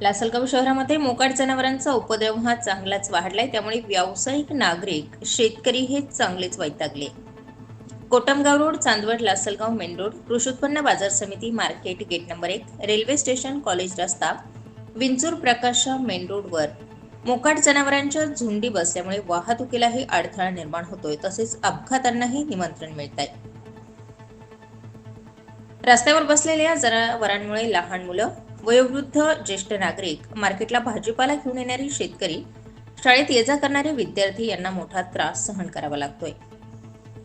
लासलगाव शहरामध्ये मोकाट जनावरांचा उपद्रव हा चांगलाच वाढलाय त्यामुळे व्यावसायिक नागरिक शेतकरी हे चांगलेच वैतागले. Kotamgaon road Chandwad Lasalgaon main road कृषी उत्पन्न बाजार समिती मार्केट गेट नंबर एक रेल्वे स्टेशन कॉलेज रस्ता विंचूर प्रकाशा मेन रोडवर मोकाट जनावरांच्या झुंडी बसल्यामुळे वाहतुकीलाही अडथळा निर्माण होतोय तसेच अपघातांनाही निमंत्रण मिळत आहे रस्त्यावर बसलेल्या जनावरांमुळे लहान मुलं वयोवृद्ध ज्येष्ठ नागरिक मार्केटला भाजीपाला घेऊन येणारे शेतकरी शाळेत ये जा करणारे विद्यार्थी यांना मोठा त्रास सहन करावा लागतोय.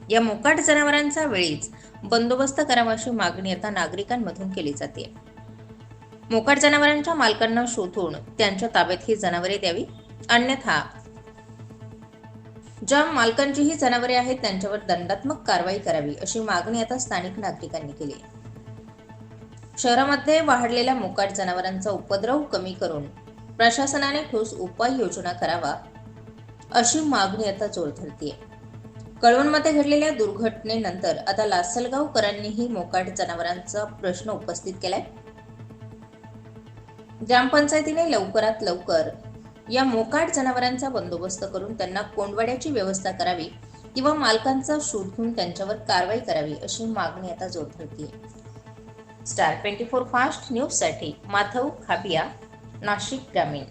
या मोकाट जनावरांचा वेळीच बंदोबस्त करावा अशी मागणी आता नागरिकांमधून केली जाते. मोकाट जनावरांच्या मालकांना शोधून त्यांच्या ताब्यात ही जनावरे द्यावी? अन्यथा ज्या मालकांची ही जनावरे आहेत त्यांच्यावर दंडात्मक कारवाई करावी अशी मागणी आता स्थानिक नागरिकांनी केली आहे. शहरामध्ये वाढलेल्या मोकाट जनावरांचा उपद्रव कमी करून प्रशासनाने ठोस उपाययोजना करावा अशी मागणी आता जोर धरतीये. कळवणमध्ये घडलेल्या दुर्घटनेनंतर आता लासलगावकरांनीही मोकाट जनावरांचा प्रश्न उपस्थित केलाय. ग्रामपंचायतीने लवकरात लवकर या मोकाट जनावरांचा बंदोबस्त करून त्यांना कोंडवाड्याची व्यवस्था करावी किंवा मालकांचा शोध घेऊन त्यांच्यावर कारवाई करावी अशी मागणी आता जोर धरतीये. स्टार ट्वेंटी फोर फास्ट न्यूजसाठी माधव खाबिया नाशिक ग्रामीण.